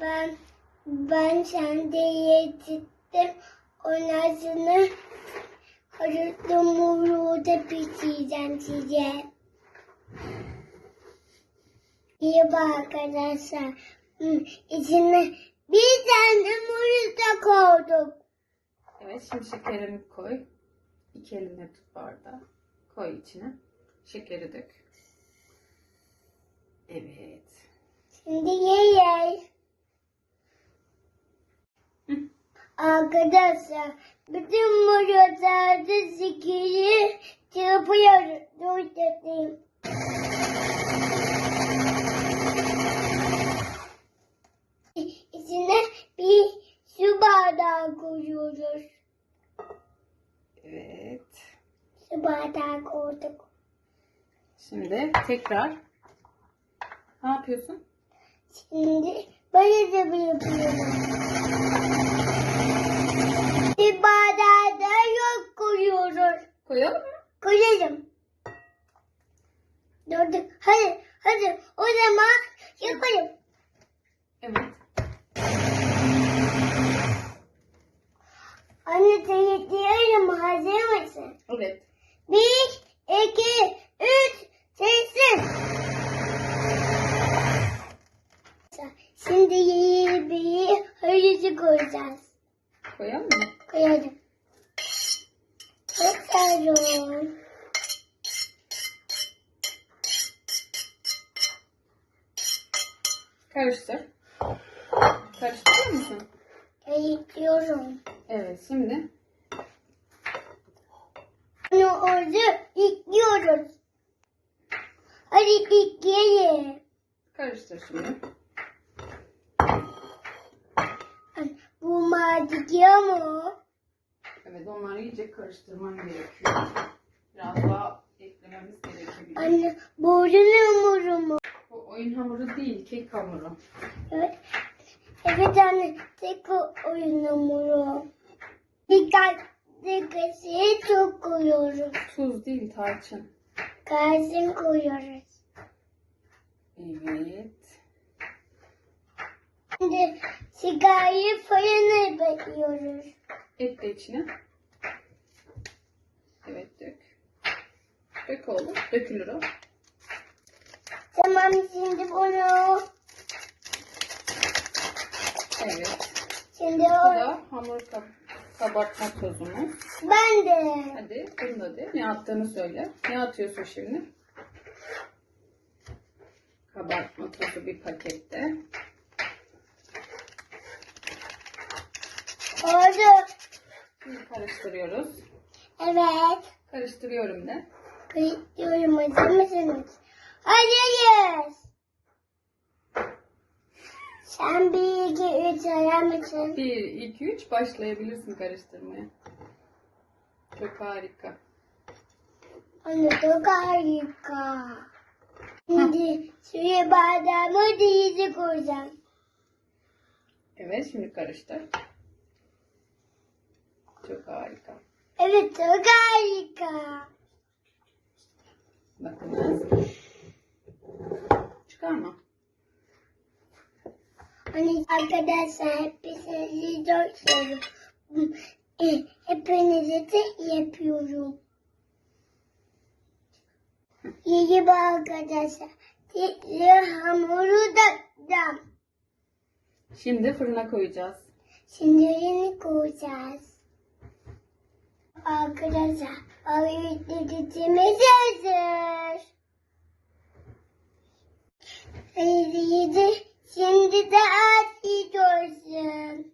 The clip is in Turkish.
Ben ben sende yedirdim. Ondan sonra karıştı muru da pişireceğim size. İyi bak arkadaşlar. İçine bir tane muru da koyduk. Evet şimdi şekerini koy. İki elinle tut bardağı. Koy içine. Şekeri dök. Evet. Şimdi ye ye. Arkadaşlar bütün murutlarda zikiri çırpıyoruz. Dur dedim. İçine bir su bardağı koyuyoruz. Evet. Su bardağı koyduk. Şimdi tekrar ne yapıyorsun? Şimdi böyle de bir yapıyorum. Bir bardağı da yok koyuyoruz. Koyalım mı? Koyalım. Dur, hadi, hadi. O zaman yapalım. Evet. Anne seyircilerim hazır mısın? Evet. Bir, iki, üç, sessin. Şimdi bir hırıcı koyacağız. Koyalım mı? Koyalım. Koyalım. Karıştır. Karıştırıyor musun? Eğitiyorum. Evet şimdi Onu orada yıkıyoruz. Hadi yıkayalım. karıştır şimdi. Bu madıkıyor mu? Evet onları iyice karıştırman gerekiyor. Biraz daha eklememiz gerekebilir. Anne bu ne hamuru mu? Bu oyun hamuru değil, kek hamuru. Evet. Evet anne tek oyun hamuru. Dikkat dikkatli çok koyuyoruz. Tuz değil, tarçın. Kalsın koyuyoruz. Evet. Şimdi sigarayı fırına bekliyoruz. Et de içine. Evet dök. Dök oğlum. Dökülür o. Tamam şimdi bunu Evet. şimdi Bu o da hamur kab kabartma tozumuz. ben de Hadi bunu da de. Ne attığını söyle. Ne atıyorsun şimdi? Kabartma tozu bir pakette. oldu. Şimdi karıştırıyoruz. Evet. Karıştırıyorum de. Bekliyorum hazır mısınız? Hazırız. Sen bir iki üç arar mısın? 1, 2, 3 başlayabilirsin karıştırmaya. Çok harika. Anne çok harika. Şimdi suya bardağımı dizi koyacağım. Evet şimdi karıştır. Çok harika. Evet çok harika. Bakınız. Çıkarma. Hani arkadaşlar hepinizi çok seviyorum. E, Hepinizi de yapıyorum. İyi bak arkadaşlar. Titli hamuru da dam. Şimdi fırına koyacağız. Şimdi arkadaşlar. Alışverişimiz hazır. Hayır, şimdi de afiyet olsun.